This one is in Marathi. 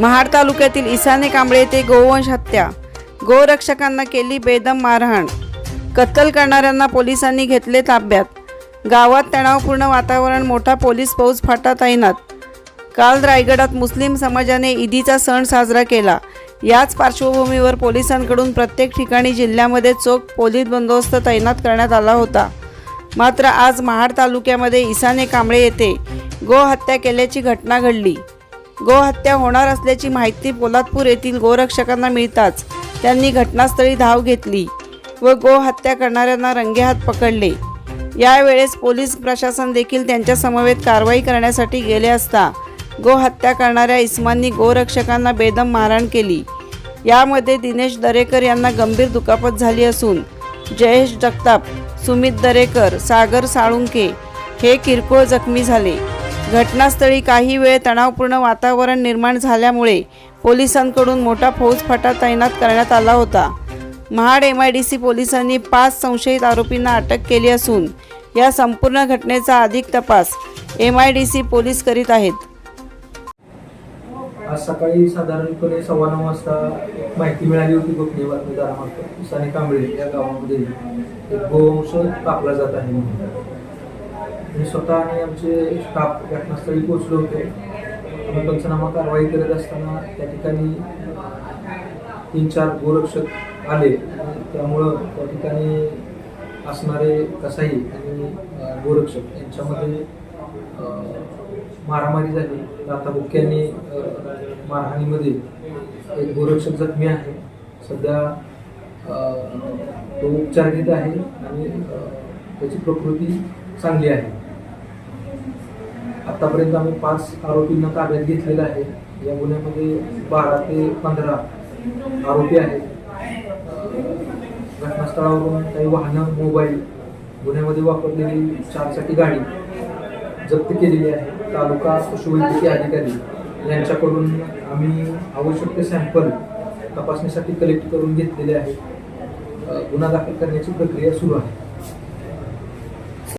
महाड तालुक्यातील इसाने कांबळे येथे गोवंश हत्या. गोरक्षकांना केली बेदम मारहाण. कत्तल करणाऱ्यांना पोलिसांनी घेतले ताब्यात. गावात तणावपूर्ण वातावरण मोठा पोलीस फौज फाटा तैनात. काल रायगडात मुस्लिम समाजाने ईदीचा सण साजरा केला. याच पार्श्वभूमीवर पोलिसांकडून प्रत्येक ठिकाणी जिल्ह्यामध्ये चोख पोलीस बंदोबस्त तैनात करण्यात आला होता. मात्र आज महाड तालुक्यामध्ये इसाने कांबळे येथे गोहत्या केल्याची घटना घडली. गोहत्या होणार असल्याची माहिती पोलादपूर येथील गोरक्षकांना मिळताच त्यांनी घटनास्थळी धाव घेतली व गोहत्या करणाऱ्यांना रंगेहात पकडले. यावेळेस पोलीस प्रशासन देखील त्यांच्या समवेत कारवाई करण्यासाठी गेले असता गोहत्या करणाऱ्या इस्मांनी गोरक्षकांना बेदम मारहाण केली. यामध्ये दिनेश दरेकर यांना गंभीर दुखापत झाली असून जयेश जगताप सुमित दरेकर सागर साळुंके हे किरकोळ जखमी झाले. घटनास्थळी काही वेळ तणावपूर्ण वातावरण निर्माण झाल्यामुळे पोलिसांकडून मोठा फौजफाटा तैनात करण्यात आला होता. Mahad M I D C पोलिसांनी पाच संशयित आरोपींना अटक केली असून या संपूर्ण घटनेचा अधिक तपास M I D C police करीत आहेत. आज सकाळी साधारणपणे सव्वा नऊ वाजता माहिती मिळाली होती गोपनीय बातमीदारामार्फत. साने कांबळे या गावामध्ये एक गोवंश कापला जात आहे म्हणून. मी स्वतः आणि आमचे स्टाफ घटनास्थळी पोहोचलो होते. आम्ही पंचनामा कारवाई करत असताना त्या ठिकाणी तीन चार गोरक्षक आले. त्यामुळं त्या ठिकाणी असणारे कसाई आणि गोरक्षक यांच्यामध्ये मारामारी झाली. आता अं, मारहाणीमध्ये एक गोरक्षक जखमी आहे. सध्या तो उपचार घेत आहे आणि त्याची प्रकृती चांगली आहे. आतापर्यंत आम्ही पाच आरोपींना ताब्यात घेतलेलं आहे. या गुन्ह्यामध्ये बारा ते पंधरा आरोपी आहेत. घटनास्थळावरून काही वाहनं मोबाईल गुन्ह्यामध्ये वापरलेली चारचाकी गाडी जप्त केलेली आहे. तालुका पशुवैद्यकीय अधिकारी यांच्याकडून आम्ही आवश्यक ते सॅम्पल तपासणीसाठी कलेक्ट करून घेतलेले आहे. गुन्हा दाखल करण्याची प्रक्रिया सुरू आहे.